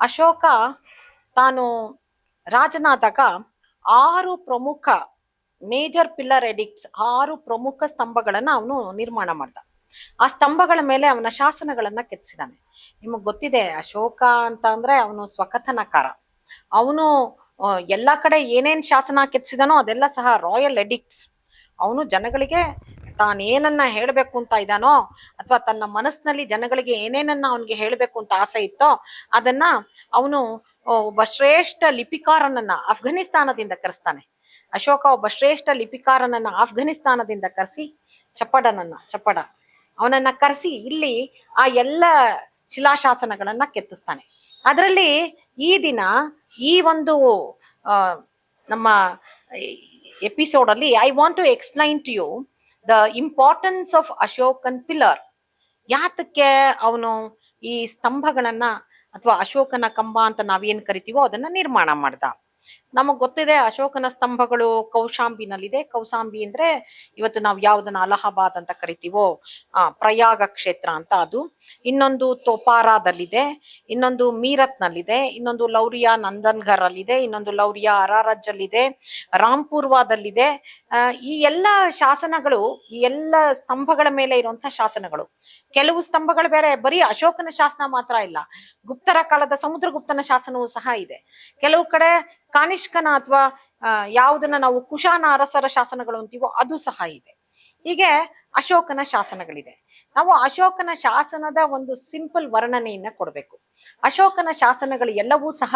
ಅಶೋಕ ತಾನು ರಾಜನಾದಾಗ ಆರು ಪ್ರಮುಖ ಮೇಜರ್ ಪಿಲ್ಲರ್ ಎಡಿಕ್ಟ್ಸ್, ಆರು ಪ್ರಮುಖ ಸ್ತಂಭಗಳನ್ನ ಅವನು ನಿರ್ಮಾಣ ಮಾಡ್ದ. ಆ ಸ್ತಂಭಗಳ ಮೇಲೆ ಅವನ ಶಾಸನಗಳನ್ನ ಕೆತ್ತಿಸಿದಾನೆ. ನಿಮಗೆ ಗೊತ್ತಿದೆ, ಅಶೋಕ ಅಂತ ಅಂದ್ರೆ ಅವನು ಸ್ವಕಥನಕಾರ. ಅವನು ಎಲ್ಲ ಕಡೆ ಏನೇನ್ ಶಾಸನ ಕೆತ್ತಿಸಿದಾನೋ ಅದೆಲ್ಲ ಸಹ ರಾಯಲ್ ಎಡಿಕ್ಟ್ಸ್. ಅವನು ಜನಗಳಿಗೆ ತಾನೇನನ್ನ ಹೇಳ್ಬೇಕು ಅಂತ ಇದ್ದಾನೋ ಅಥವಾ ತನ್ನ ಮನಸ್ಸಿನಲ್ಲಿ ಜನಗಳಿಗೆ ಏನೇನನ್ನ ಅವನಿಗೆ ಹೇಳ್ಬೇಕು ಅಂತ ಆಸೆ ಇತ್ತೋ ಅದನ್ನ ಅವನು ಒಬ್ಬ ಶ್ರೇಷ್ಠ ಲಿಪಿಕಾರನನ್ನ ಅಫ್ಘಾನಿಸ್ತಾನದಿಂದ ಕರೆಸ್ತಾನೆ. ಅಶೋಕ ಒಬ್ಬ ಶ್ರೇಷ್ಠ ಲಿಪಿಕಾರನನ್ನ ಅಫ್ಘಾನಿಸ್ತಾನದಿಂದ ಕರೆಸಿ ಚಪ್ಪಡನನ್ನ, ಚಪ್ಪಡ. ಅವನನ್ನ ಕರೆಸಿ ಇಲ್ಲಿ ಆ ಎಲ್ಲ ಶಿಲಾಶಾಸನಗಳನ್ನ ಕೆತ್ತಿಸ್ತಾನೆ. ಅದರಲ್ಲಿ ಈ ದಿನ ಈ ಒಂದು ನಮ್ಮ ಎಪಿಸೋಡ್ ಅಲ್ಲಿ I want to explain to you the importance of Ashokan pillar ಯಾತಕ್ಕೆ ಅವನು ಈ ಸ್ತಂಭಗಳನ್ನ ಅಥವಾ ಅಶೋಕನ ಕಂಬ ಅಂತ ನಾವೇನ್ ಕರಿತೀವೋ ಅದನ್ನ ನಿರ್ಮಾಣ ಮಾಡ್ದ. ನಮಗ್ ಗೊತ್ತಿದೆ ಅಶೋಕನ ಸ್ತಂಭಗಳು ಕೌಶಾಂಬಿನಲ್ಲಿದೆ. ಕೌಶಾಂಬಿ ಅಂದ್ರೆ ಇವತ್ತು ನಾವು ಯಾವ್ದನ್ನ ಅಲಹಾಬಾದ್ ಅಂತ ಕರಿತೀವೋ, ಆ, ಪ್ರಯಾಗ ಕ್ಷೇತ್ರ ಅಂತ ಅದು. ಇನ್ನೊಂದು ತೋಪಾರಾದಲ್ಲಿದೆ, ಇನ್ನೊಂದು ಮೀರತ್ ನಲ್ಲಿದೆ ಇನ್ನೊಂದು ಲೌರಿಯಾ ನಂದನ್ಘರ್ ಅಲ್ಲಿದೆ ಇನ್ನೊಂದು ಲೌರಿಯಾ ಅರಾರಜ್ ಅಲ್ಲಿದೆ ರಾಂಪೂರ್ವಾದಲ್ಲಿದೆ ಈ ಎಲ್ಲ ಶಾಸನಗಳು, ಈ ಎಲ್ಲ ಸ್ತಂಭಗಳ ಮೇಲೆ ಇರುವಂತಹ ಶಾಸನಗಳು. ಕೆಲವು ಸ್ತಂಭಗಳು ಬೇರೆ, ಬರೀ ಅಶೋಕನ ಶಾಸನ ಮಾತ್ರ ಇಲ್ಲ, ಗುಪ್ತರ ಕಾಲದ ಸಮುದ್ರಗುಪ್ತನ ಶಾಸನವೂ ಸಹ ಇದೆ. ಕೆಲವು ಕಡೆ ಕಾನಿಷ್ಕನ ಅಥವಾ ಯಾವುದನ್ನ ನಾವು ಕುಶಾನ ಅರಸರ ಶಾಸನಗಳು ಅಂತೀವೋ ಅದು ಸಹ ಇದೆ. ಹೀಗೆ ಅಶೋಕನ ಶಾಸನಗಳಿದೆ. ನಾವು ಅಶೋಕನ ಶಾಸನದ ಒಂದು ಸಿಂಪಲ್ ವರ್ಣನೆಯನ್ನ ಕೊಡಬೇಕು. ಅಶೋಕನ ಶಾಸನಗಳು ಎಲ್ಲವೂ ಸಹ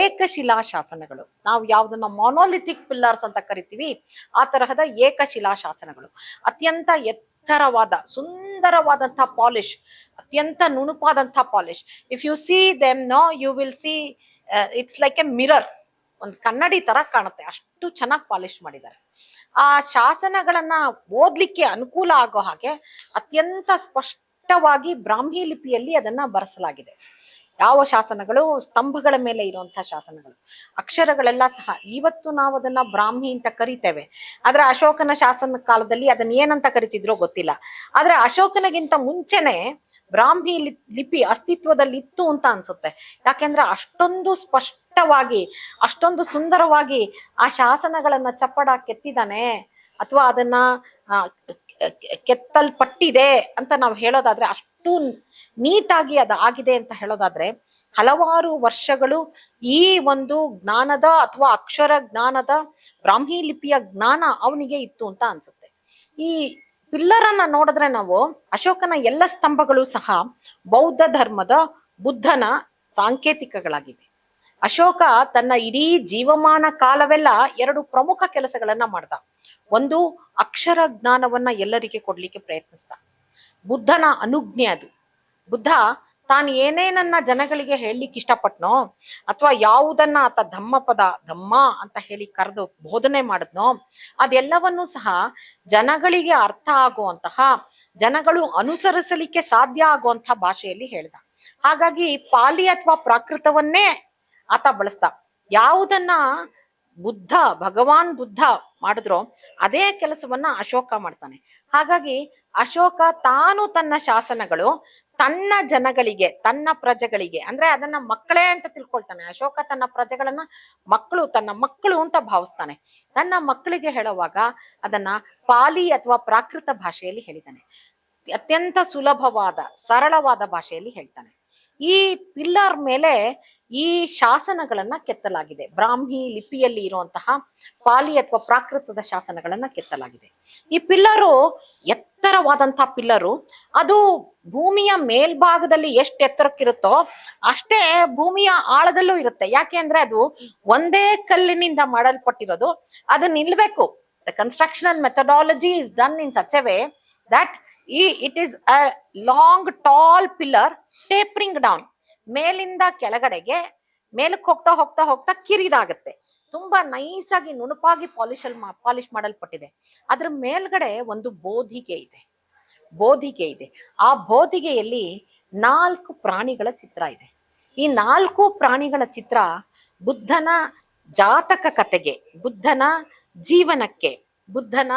ಏಕಶಿಲಾ ಶಾಸನಗಳು. ನಾವು ಯಾವ್ದನ್ನ ಮೊನೋಲಿಥಿಕ್ ಪಿಲ್ಲರ್ಸ್ ಅಂತ ಕರಿತೀವಿ, ಆ ತರಹದ ಏಕಶಿಲಾ ಶಾಸನಗಳು. ಅತ್ಯಂತ ಎತ್ತರವಾದ ಸುಂದರವಾದಂತಹ ಪಾಲಿಶ್, ಅತ್ಯಂತ ನುಣುಪಾದಂತಹ polish. If you see them no you will see it's like a mirror ಒಂದು ಕನ್ನಡಿ ತರ ಕಾಣುತ್ತೆ. ಅಷ್ಟು ಚೆನ್ನಾಗಿ ಪಾಲಿಶ್ ಮಾಡಿದ್ದಾರೆ. ಆ ಶಾಸನಗಳನ್ನ ಓದ್ಲಿಕ್ಕೆ ಅನುಕೂಲ ಆಗೋ ಹಾಗೆ ಅತ್ಯಂತ ಸ್ಪಷ್ಟವಾಗಿ ಬ್ರಾಹ್ಮಿ ಲಿಪಿಯಲ್ಲಿ ಅದನ್ನ ಬರೆಸಲಾಗಿದೆ. ಯಾವ ಶಾಸನಗಳು? ಸ್ತಂಭಗಳ ಮೇಲೆ ಇರುವಂತಹ ಶಾಸನಗಳು. ಅಕ್ಷರಗಳೆಲ್ಲ ಸಹ ಇವತ್ತು ನಾವು ಅದನ್ನ ಬ್ರಾಹ್ಮಿ ಅಂತ ಕರಿತೇವೆ. ಆದ್ರೆ ಅಶೋಕನ ಶಾಸನ ಕಾಲದಲ್ಲಿ ಅದನ್ನ ಏನಂತ ಕರಿತಿದ್ರೋ ಗೊತ್ತಿಲ್ಲ. ಆದ್ರೆ ಅಶೋಕನಗಿಂತ ಮುಂಚೆನೆ ಬ್ರಾಹ್ಮಿ ಲಿಪಿ ಅಸ್ತಿತ್ವದಲ್ಲಿ ಇತ್ತು ಅಂತ ಅನ್ಸುತ್ತೆ. ಯಾಕೆಂದ್ರೆ ಅಷ್ಟೊಂದು ಸ್ಪಷ್ಟವಾಗಿ, ಅಷ್ಟೊಂದು ಸುಂದರವಾಗಿ ಆ ಶಾಸನಗಳನ್ನ ಚಪ್ಪಡ ಕೆತ್ತಿದಾನೆ ಅಥವಾ ಅದನ್ನ ಕೆತ್ತಲ್ಪಟ್ಟಿದೆ ಅಂತ ನಾವು ಹೇಳೋದಾದ್ರೆ ಅಷ್ಟು ನೀಟಾಗಿ ಅದು ಆಗಿದೆ ಅಂತ ಹೇಳೋದಾದ್ರೆ ಹಲವಾರು ವರ್ಷಗಳು ಈ ಒಂದು ಜ್ಞಾನದ ಅಥವಾ ಅಕ್ಷರ ಜ್ಞಾನದ ಬ್ರಾಹ್ಮಿ ಲಿಪಿಯ ಜ್ಞಾನ ಅವನಿಗೆ ಇತ್ತು ಅಂತ ಅನ್ಸುತ್ತೆ. ಈ ಪಿಲ್ಲರನ್ನ ನೋಡಿದ್ರೆ ನಾವು ಅಶೋಕನ ಎಲ್ಲ ಸ್ತಂಭಗಳು ಸಹ ಬೌದ್ಧ ಧರ್ಮದ ಬುದ್ಧನ ಸಾಂಕೇತಿಕಗಳಾಗಿವೆ. ಅಶೋಕ ತನ್ನ ಇಡೀ ಜೀವಮಾನ ಕಾಲವೆಲ್ಲ ಎರಡು ಪ್ರಮುಖ ಕೆಲಸಗಳನ್ನ ಮಾಡ್ದ. ಒಂದು, ಅಕ್ಷರ ಜ್ಞಾನವನ್ನ ಎಲ್ಲರಿಗೆ ಕೊಡ್ಲಿಕ್ಕೆ ಪ್ರಯತ್ನಿಸ್ದ. ಬುದ್ಧನ ಅನುಜ್ಞೆ ಅದು. ಬುದ್ಧ, ತಾನು ಏನೇನನ್ನ ಜನಗಳಿಗೆ ಹೇಳಲಿಕ್ಕೆ ಇಷ್ಟಪಟ್ನೋ, ಅಥವಾ ಯಾವುದನ್ನ ಆತ ಧಮ್ಮ ಪದ ಧಮ್ಮ ಅಂತ ಹೇಳಿ ಕರೆದು ಬೋಧನೆ ಮಾಡಿದ್ನೋ, ಅದೆಲ್ಲವನ್ನೂ ಸಹ ಜನಗಳಿಗೆ ಅರ್ಥ ಆಗುವಂತಹ, ಜನಗಳು ಅನುಸರಿಸಲಿಕ್ಕೆ ಸಾಧ್ಯ ಆಗುವಂತಹ ಭಾಷೆಯಲ್ಲಿ ಹೇಳ್ದ. ಹಾಗಾಗಿ ಪಾಲಿ ಅಥವಾ ಪ್ರಾಕೃತವನ್ನೇ ಆತ ಬಳಸ್ದ. ಯಾವುದನ್ನ ಬುದ್ಧ, ಭಗವಾನ್ ಬುದ್ಧ ಮಾಡಿದ್ರು ಅದೇ ಕೆಲಸವನ್ನ ಅಶೋಕ ಮಾಡ್ತಾನೆ. ಹಾಗಾಗಿ ಅಶೋಕ ತಾನು ತನ್ನ ಶಾಸನಗಳು ತನ್ನ ಜನಗಳಿಗೆ, ತನ್ನ ಪ್ರಜೆಗಳಿಗೆ, ಅಂದ್ರೆ ಅದನ್ನ ಮಕ್ಕಳೇ ಅಂತ ತಿಳ್ಕೊಳ್ತಾನೆ. ಅಶೋಕ ತನ್ನ ಪ್ರಜೆಗಳನ್ನ ಮಕ್ಕಳು, ತನ್ನ ಮಕ್ಕಳು ಅಂತ ಭಾವಿಸ್ತಾನೆ. ತನ್ನ ಮಕ್ಕಳಿಗೆ ಹೇಳುವಾಗ ಅದನ್ನ ಪಾಲಿ ಅಥವಾ ಪ್ರಾಕೃತ ಭಾಷೆಯಲ್ಲಿ ಹೇಳಿದ್ದಾನೆ. ಅತ್ಯಂತ ಸುಲಭವಾದ, ಸರಳವಾದ ಭಾಷೆಯಲ್ಲಿ ಹೇಳ್ತಾನೆ. ಈ ಪಿಲ್ಲರ್ ಮೇಲೆ ಈ ಶಾಸನಗಳನ್ನ ಕೆತ್ತಲಾಗಿದೆ. ಬ್ರಾಹ್ಮಿ ಲಿಪಿಯಲ್ಲಿ ಇರುವಂತಹ ಪಾಲಿ ಅಥವಾ ಪ್ರಾಕೃತದ ಶಾಸನಗಳನ್ನ ಕೆತ್ತಲಾಗಿದೆ. ಈ ಪಿಲ್ಲರು ಎತ್ತರವಾದಂತಹ ಪಿಲ್ಲರು, ಅದು ಭೂಮಿಯ ಮೇಲ್ಭಾಗದಲ್ಲಿ ಎಷ್ಟು ಎತ್ತರಕ್ಕಿರುತ್ತೋ ಅಷ್ಟೇ ಭೂಮಿಯ ಆಳದಲ್ಲೂ ಇರುತ್ತೆ. ಯಾಕೆ ಅಂದ್ರೆ ಅದು ಒಂದೇ ಕಲ್ಲಿನಿಂದ ಮಾಡಲ್ಪಟ್ಟಿರೋದು. ಅದು ನಿಲ್ಬೇಕು. The constructional methodology is done in such a way it is a long tall pillar tapering down ಮೇಲಿಂದ ಕೆಳಗಡೆಗೆ ಮೇಲಕ್ಕೆ ಹೋಗ್ತಾ ಹೋಗ್ತಾ ಹೋಗ್ತಾ ಕಿರಿದಾಗುತ್ತೆ. ತುಂಬಾ ನೈಸ್ ಆಗಿ ನುಣುಪಾಗಿ ಪಾಲಿಶಲ್ ಪಾಲಿಶ್ ಮಾಡಲ್ಪಟ್ಟಿದೆ. ಅದ್ರ ಮೇಲ್ಗಡೆ ಒಂದು ಬೋಧಿಗೆ ಇದೆ. ಬೋಧಿಗೆ ಇದೆ. ಆ ಬೋಧಿಗೆಯಲ್ಲಿ ನಾಲ್ಕು ಪ್ರಾಣಿಗಳ ಚಿತ್ರ ಇದೆ. ಈ ನಾಲ್ಕು ಪ್ರಾಣಿಗಳ ಚಿತ್ರ ಬುದ್ಧನ ಜಾತಕ ಕತೆಗೆ, ಬುದ್ಧನ ಜೀವನಕ್ಕೆ, ಬುದ್ಧನ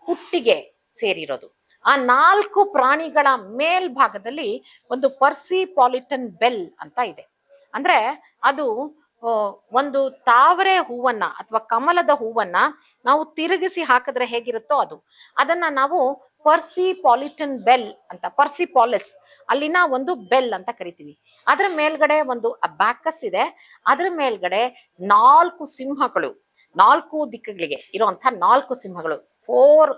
ಹುಟ್ಟಿಗೆ ಸೇರಿರೋದು. ಆ ನಾಲ್ಕು ಪ್ರಾಣಿಗಳ ಮೇಲ್ಭಾಗದಲ್ಲಿ ಒಂದು ಪರ್ಸಿ ಪಾಲಿಟನ್ ಬೆಲ್ ಅಂತ ಇದೆ. ಅಂದ್ರೆ ಅದು ಒಂದು ತಾವರೆ ಹೂವನ್ನ ಅಥವಾ ಕಮಲದ ಹೂವನ್ನ ನಾವು ತಿರುಗಿಸಿ ಹಾಕಿದ್ರೆ ಹೇಗಿರುತ್ತೋ ಅದು. ಅದನ್ನ ನಾವು ಪರ್ಸಿ ಪಾಲಿಟನ್ ಬೆಲ್ ಅಂತ ಪರ್ಸಿ ಪಾಲಿಸ್ ಅಲ್ಲಿನ ಒಂದು ಬೆಲ್ ಅಂತ ಕರಿತೀವಿ. ಅದ್ರ ಮೇಲ್ಗಡೆ ಒಂದು ಬ್ಯಾಕಸ್ ಇದೆ. ಅದ್ರ ಮೇಲ್ಗಡೆ ನಾಲ್ಕು ಸಿಂಹಗಳು, ನಾಲ್ಕು ದಿಕ್ಕುಗಳಿಗೆ ಇರುವಂತಹ ನಾಲ್ಕು ಸಿಂಹಗಳು, for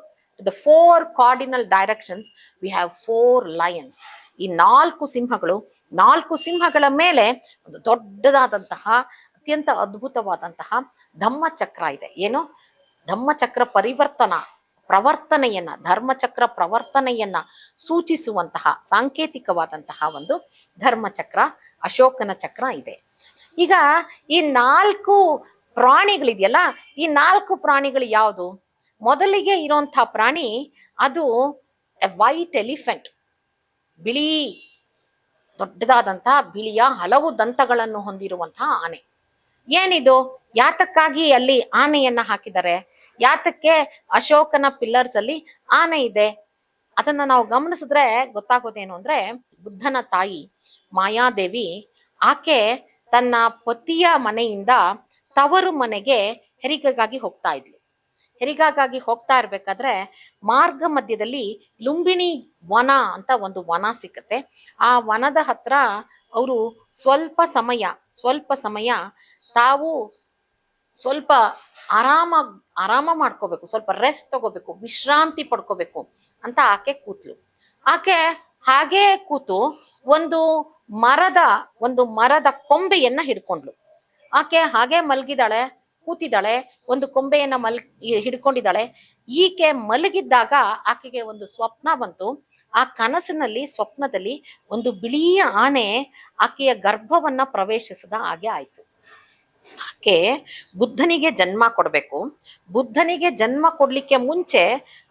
the four cardinal directions we have four lions ಈ ನಾಲ್ಕು ಸಿಂಹಗಳು, ನಾಲ್ಕು ಸಿಂಹಗಳ ಮೇಲೆ ಒಂದು ದೊಡ್ಡದಾದಂತಹ, ಅತ್ಯಂತ ಅದ್ಭುತವಾದಂತಹ ಧಮ್ಮಚಕ್ರ ಇದೆ. ಏನು? ಧಮ್ಮಚಕ್ರ ಪರಿವರ್ತನ, ಪ್ರವರ್ತನೆಯನ್ನ, ಧರ್ಮಚಕ್ರ ಪ್ರವರ್ತನೆಯನ್ನ ಸೂಚಿಸುವಂತಹ, ಸಾಂಕೇತಿಕವಾದಂತಹ ಒಂದು ಧರ್ಮಚಕ್ರ, ಅಶೋಕನ ಚಕ್ರ ಇದೆ. ಈಗ ಈ ನಾಲ್ಕು ಪ್ರಾಣಿಗಳಿದೆಯಲ್ಲ, ಈ ನಾಲ್ಕು ಪ್ರಾಣಿಗಳು ಯಾವುದು? ಮೊದಲಿಗೆ ಇರೋಂಥ ಪ್ರಾಣಿ ಅದು ವೈಟ್ ಎಲಿಫೆಂಟ್ ಬಿಳಿ, ದೊಡ್ಡದಾದಂತಹ ಬಿಳಿಯ ಹಲವು ದಂತಗಳನ್ನು ಹೊಂದಿರುವಂತಹ ಆನೆ. ಏನಿದು? ಯಾತಕ್ಕಾಗಿ ಅಲ್ಲಿ ಆನೆಯನ್ನ ಹಾಕಿದ್ದಾರೆ? ಯಾತಕ್ಕೆ ಅಶೋಕನ ಪಿಲ್ಲರ್ಸ್ ಅಲ್ಲಿ ಆನೆ ಇದೆ? ಅದನ್ನ ನಾವು ಗಮನಿಸಿದ್ರೆ ಗೊತ್ತಾಗೋದೇನು ಅಂದ್ರೆ, ಬುದ್ಧನ ತಾಯಿ ಮಾಯಾದೇವಿ ಆಕೆ ತನ್ನ ಪತಿಯ ಮನೆಯಿಂದ ತವರು ಮನೆಗೆ ಹೆರಿಗೆಗಾಗಿ ಹೋಗ್ತಾ ಇದ್ಲು. ಹೆರಿಗೆಗಾಗಿ ಹೋಗ್ತಾ ಇರ್ಬೇಕಾದ್ರೆ ಮಾರ್ಗ ಮಧ್ಯದಲ್ಲಿ ಲುಂಬಿಣಿ ವನ ಅಂತ ಒಂದು ವನ ಸಿಕ್ಕತ್ತೆ. ಆ ವನದ ಹತ್ರ ಅವರು ಸ್ವಲ್ಪ ಸಮಯ ಸ್ವಲ್ಪ ಸಮಯ ತಾವು ಸ್ವಲ್ಪ ಆರಾಮ ಆರಾಮ ಮಾಡ್ಕೋಬೇಕು, ಸ್ವಲ್ಪ ರೆಸ್ಟ್ ತಗೋಬೇಕು, ವಿಶ್ರಾಂತಿ ಪಡ್ಕೋಬೇಕು ಅಂತ ಆಕೆ ಕೂತ್ಲು. ಆಕೆ ಹಾಗೇ ಕೂತು ಒಂದು ಮರದ ಒಂದು ಮರದ ಕೊಂಬೆಯನ್ನ ಹಿಡ್ಕೊಂಡ್ಲು. ಆಕೆ ಹಾಗೆ ಮಲಗಿದಾಳೆ ಕೂತಿದ್ದಾಳೆ, ಒಂದು ಕೊಂಬೆಯನ್ನ ಮಲ್ ಹಿಡ್ಕೊಂಡಿದ್ದಾಳೆ. ಈಕೆ ಮಲಗಿದ್ದಾಗ ಆಕೆಗೆ ಒಂದು ಸ್ವಪ್ನ ಬಂತು. ಆ ಕನಸಿನಲ್ಲಿ, ಸ್ವಪ್ನದಲ್ಲಿ ಒಂದು ಬಿಳಿಯ ಆನೆ ಆಕೆಯ ಗರ್ಭವನ್ನ ಪ್ರವೇಶಿಸಿದ ಹಾಗೆ ಆಯ್ತು. ಆಕೆ ಬುದ್ಧನಿಗೆ ಜನ್ಮ ಕೊಡಬೇಕು. ಬುದ್ಧನಿಗೆ ಜನ್ಮ ಕೊಡ್ಲಿಕ್ಕೆ ಮುಂಚೆ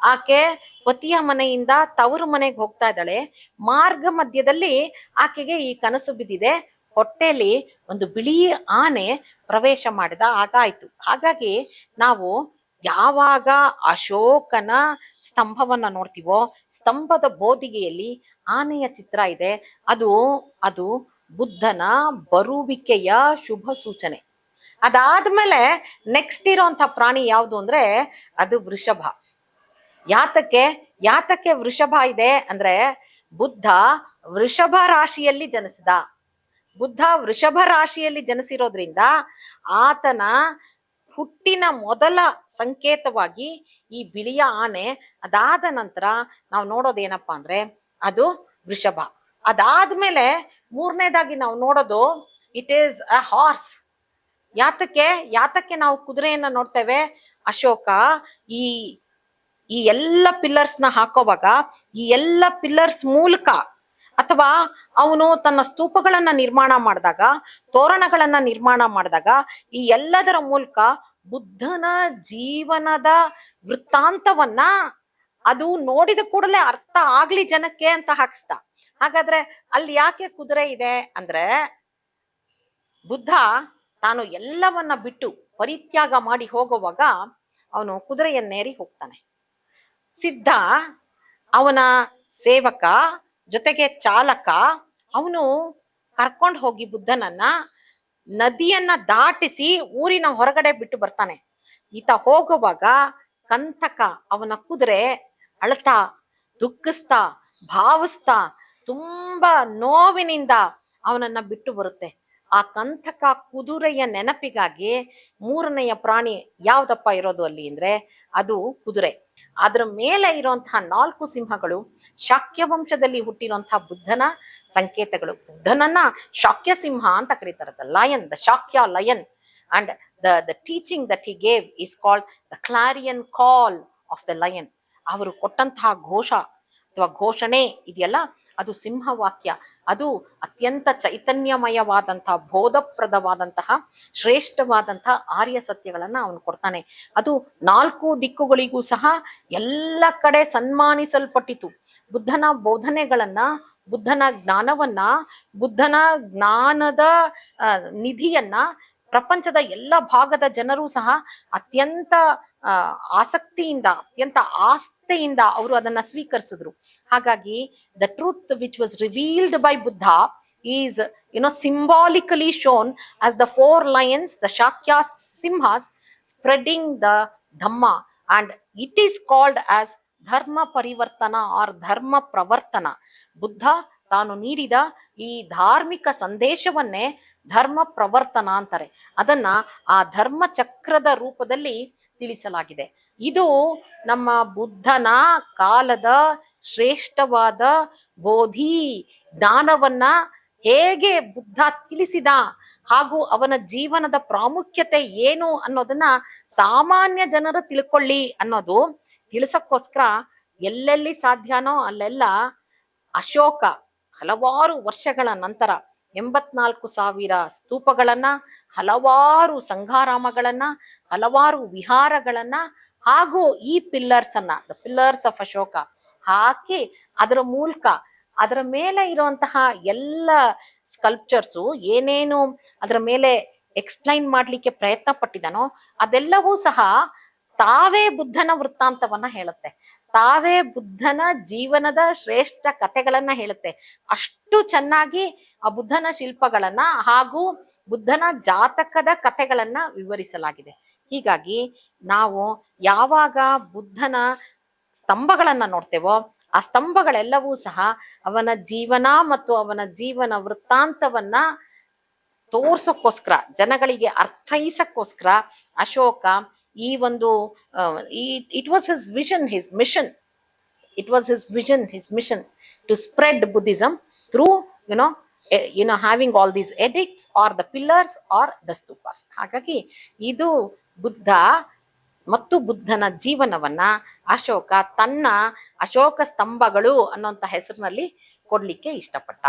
ಆಕೆ ಪತಿಯ ಮನೆಯಿಂದ ತವರು ಮನೆಗೆ ಹೋಗ್ತಾ ಇದ್ದಾಳೆ. ಮಾರ್ಗ ಮಧ್ಯದಲ್ಲಿ ಆಕೆಗೆ ಈ ಕನಸು ಬಿದ್ದಿದೆ. ಹೊಟ್ಟೆಲಿ ಒಂದು ಬಿಳಿ ಆನೆ ಪ್ರವೇಶ ಮಾಡಿದ ಆಗಾಯ್ತು ಹಾಗಾಗಿ ನಾವು ಯಾವಾಗ ಅಶೋಕನ ಸ್ತಂಭವನ್ನ ನೋಡ್ತೀವೋ, ಸ್ತಂಭದ ಬೋದಿಗೆಯಲ್ಲಿ ಆನೆಯ ಚಿತ್ರ ಇದೆ. ಅದು ಅದು ಬುದ್ಧನ ಬರುವಿಕೆಯ ಶುಭ ಸೂಚನೆ. ಅದಾದ್ಮೇಲೆ ನೆಕ್ಸ್ಟ್ ಇರೋಂಥ ಪ್ರಾಣಿ ಯಾವುದು ಅಂದ್ರೆ, ಅದು ವೃಷಭ. ಯಾತಕ್ಕೆ ಯಾತಕ್ಕೆ ವೃಷಭ ಇದೆ ಅಂದ್ರೆ, ಬುದ್ಧ ವೃಷಭ ರಾಶಿಯಲ್ಲಿ ಜನಿಸಿದ. ಬುದ್ಧ ವೃಷಭ ರಾಶಿಯಲ್ಲಿ ಜನಿಸಿರೋದ್ರಿಂದ ಆತನ ಹುಟ್ಟಿನ ಮೊದಲ ಸಂಕೇತವಾಗಿ ಈ ಬಿಳಿಯ ಆನೆ ಅದಾದ ನಂತರ ನಾವು ನೋಡೋದೇನಪ್ಪ ಅಂದ್ರೆ ಅದು ವೃಷಭ. ಅದಾದ್ಮೇಲೆ ಮೂರನೇದಾಗಿ ನಾವು ನೋಡೋದು ಇಟ್ ಈಸ್ ಅ ಹಾರ್ಸ್ ಯಾತಕ್ಕೆ? ಯಾತಕ್ಕೆ ನಾವು ಕುದುರೆಯನ್ನ ನೋಡ್ತೇವೆ? ಅಶೋಕ, ಈ ಈ ಎಲ್ಲ ಪಿಲ್ಲರ್ಸ್ನ ಹಾಕೋವಾಗ ಈ ಎಲ್ಲ ಪಿಲ್ಲರ್ಸ್ ಮೂಲಕ ಅಥವಾ ಅವನು ತನ್ನ ಸ್ತೂಪಗಳನ್ನ ನಿರ್ಮಾಣ ಮಾಡಿದಾಗ, ತೋರಣಗಳನ್ನ ನಿರ್ಮಾಣ ಮಾಡಿದಾಗ, ಈ ಎಲ್ಲದರ ಮೂಲಕ ಬುದ್ಧನ ಜೀವನದ ವೃತ್ತಾಂತವನ್ನ ಅದು ನೋಡಿದ ಕೂಡಲೇ ಅರ್ಥ ಆಗ್ಲಿ ಜನಕ್ಕೆ ಅಂತ ಹಾಕಿಸ್ದ. ಹಾಗಾದ್ರೆ ಅಲ್ಲಿ ಯಾಕೆ ಕುದುರೆ ಇದೆ ಅಂದ್ರೆ, ಬುದ್ಧ ತಾನು ಎಲ್ಲವನ್ನ ಬಿಟ್ಟು ಪರಿತ್ಯಾಗ ಮಾಡಿ ಹೋಗುವಾಗ ಅವನು ಕುದುರೆಯನ್ನೇರಿ ಹೋಗ್ತಾನೆ. ಸಿದ್ಧ ಅವನ ಸೇವಕ ಜೊತೆಗೆ ಚಾಲಕ, ಅವನು ಕರ್ಕೊಂಡು ಹೋಗಿ ಬುದ್ಧನನ್ನ ನದಿಯನ್ನ ದಾಟಿಸಿ ಊರಿನ ಹೊರಗಡೆ ಬಿಟ್ಟು ಬರ್ತಾನೆ. ಈತ ಹೋಗುವಾಗ ಕಂತಕ ಅವನ ಕುದುರೆ ಅಳ್ತಾ, ದುಃಖಿಸ್ತಾ, ಭಾವಿಸ್ತಾ, ತುಂಬಾ ನೋವಿನಿಂದ ಅವನನ್ನ ಬಿಟ್ಟು ಬರುತ್ತೆ. ಆ ಕಂತಕ ಕುದುರೆಯ ನೆನಪಿಗಾಗಿ ಮೂರನೆಯ ಪ್ರಾಣಿ ಯಾವ್ದಪ್ಪ ಇರೋದು ಅಲ್ಲಿ ಅಂದ್ರೆ ಅದು ಕುದುರೆ. ಅದ್ರ ಮೇಲೆ ಇರುವಂತಹ ನಾಲ್ಕು ಸಿಂಹಗಳು ಶಾಕ್ಯ ವಂಶದಲ್ಲಿ ಹುಟ್ಟಿರುವಂತಹ ಬುದ್ಧನ ಸಂಕೇತಗಳು. ಬುದ್ಧನನ್ನ ಶಾಕ್ಯ ಸಿಂಹ ಅಂತ ಕರೀತಾರೆ. The lion the Shakya lion and the the teaching that he gave is called the clarion call of the lion ಅವರು ಕೊಟ್ಟಂತಹ ಘೋಷ ಅಥವಾ ಘೋಷಣೆ ಇದೆಯಲ್ಲ ಅದು ಸಿಂಹವಾಕ್ಯ. ಅದು ಅತ್ಯಂತ ಚೈತನ್ಯಮಯವಾದಂತಹ, ಬೋಧಪ್ರದವಾದಂತಹ, ಶ್ರೇಷ್ಠವಾದಂತಹ ಆರ್ಯ ಸತ್ಯಗಳನ್ನ ಅವನು ಕೊಡ್ತಾನೆ. ಅದು ನಾಲ್ಕು ದಿಕ್ಕುಗಳಿಗೂ ಸಹ ಎಲ್ಲ ಕಡೆ ಸನ್ಮಾನಿಸಲ್ಪಟ್ಟಿತು. ಬುದ್ಧನ ಬೋಧನೆಗಳನ್ನ, ಬುದ್ಧನ ಜ್ಞಾನವನ್ನ, ಬುದ್ಧನ ಜ್ಞಾನದ ನಿಧಿಯನ್ನ ಪ್ರಪಂಚದ ಎಲ್ಲ ಭಾಗದ ಜನರು ಸಹ ಅತ್ಯಂತ ಆಸಕ್ತಿಯಿಂದ, ಅತ್ಯಂತ ಆಸ್ಥೆಯಿಂದ ಅವರು ಅದನ್ನ ಸ್ವೀಕರಿಸಿದ್ರು. ಹಾಗಾಗಿ the truth which was revealed by Buddha is you know symbolically shown as the four lions the Shakya simhas spreading the Dhamma and it is called as Dharma parivartana or ಧರ್ಮ ಪ್ರವರ್ತನ ಬುದ್ಧ ತಾನು ನೀಡಿದ ಈ ಧಾರ್ಮಿಕ ಸಂದೇಶವನ್ನೇ ಧರ್ಮ ಪ್ರವರ್ತನ ಅಂತಾರೆ. ಅದನ್ನ ಆ ಧರ್ಮ ಚಕ್ರದ ರೂಪದಲ್ಲಿ ತಿಳಿಸಲಾಗಿದೆ. ಇದು ನಮ್ಮ ಬುದ್ಧನ ಕಾಲದ ಶ್ರೇಷ್ಠವಾದ ಬೋಧಿ ಜ್ಞಾನವನ್ನ ಹೇಗೆ ಬುದ್ಧ ತಿಳಿಸಿದ ಹಾಗೂ ಅವನ ಜೀವನದ ಪ್ರಾಮುಖ್ಯತೆ ಏನು ಅನ್ನೋದನ್ನ ಸಾಮಾನ್ಯ ಜನರು ತಿಳ್ಕೊಳ್ಳಿ ಅನ್ನೋದು. ತಿಳಿಸಕ್ಕೋಸ್ಕರ ಎಲ್ಲೆಲ್ಲಿ ಸಾಧ್ಯನೋ ಅಲ್ಲೆಲ್ಲ ಅಶೋಕ ಹಲವಾರು ವರ್ಷಗಳ ನಂತರ ಎಂಬತ್ನಾಲ್ಕು ಸಾವಿರ ಸ್ತೂಪಗಳನ್ನ, ಹಲವಾರು ಸಂಘಾರಾಮಗಳನ್ನ, ಹಲವಾರು ವಿಹಾರಗಳನ್ನ ಹಾಗೂ ಈ ಪಿಲ್ಲರ್ಸ್ ಅನ್ನ ದ ಪಿಲ್ಲರ್ಸ್ ಆಫ್ ಅಶೋಕ ಹಾಕಿ ಅದರ ಮೂಲಕ ಅದರ ಮೇಲೆ ಇರುವಂತಹ ಎಲ್ಲ ಸ್ಕಲ್ಪ್ಚರ್ಸು ಏನೇನು ಅದರ ಮೇಲೆ ಎಕ್ಸ್ಪ್ಲೈನ್ ಮಾಡ್ಲಿಕ್ಕೆ ಪ್ರಯತ್ನ ಪಟ್ಟಿದನೋ ಅದೆಲ್ಲವೂ ಸಹ ತಾವೇ ಬುದ್ಧನ ವೃತ್ತಾಂತವನ್ನ ಹೇಳುತ್ತೆ. ತಾವೇ ಬುದ್ಧನ ಜೀವನದ ಶ್ರೇಷ್ಠ ಕಥೆಗಳನ್ನ ಹೇಳುತ್ತೆ. ಅಷ್ಟು ಚೆನ್ನಾಗಿ ಆ ಬುದ್ಧನ ಶಿಲ್ಪಗಳನ್ನ ಹಾಗೂ ಬುದ್ಧನ ಜಾತಕದ ಕಥೆಗಳನ್ನ ವಿವರಿಸಲಾಗಿದೆ. ಹೀಗಾಗಿ ನಾವು ಯಾವಾಗ ಬುದ್ಧನ ಸ್ತಂಭಗಳನ್ನ ನೋಡ್ತೇವೋ, ಆ ಸ್ತಂಭಗಳೆಲ್ಲವೂ ಸಹ ಅವನ ಜೀವನ ಮತ್ತು ಅವನ ಜೀವನ ವೃತ್ತಾಂತವನ್ನ ತೋರ್ಸಕ್ಕೋಸ್ಕರ, ಜನಗಳಿಗೆ ಅರ್ಥೈಸಕ್ಕೋಸ್ಕರ ಅಶೋಕ ಈ ಒಂದು it was his vision his mission it was his vision his mission to spread Buddhism through you know you know having all these edicts are the pillars are the stupas ಹಾಗಾಗಿ ಇದು ಬುದ್ಧ ಮತ್ತು ಬುದ್ಧನ ಜೀವನವನ್ನ ಅಶೋಕ ತನ್ನ ಅಶೋಕ ಸ್ತಂಭಗಳು ಅನ್ನೋಂಥ ಹೆಸರಿನಲ್ಲಿ ಕೊಡ್ಲಿಕ್ಕೆ ಇಷ್ಟಪಟ್ಟ.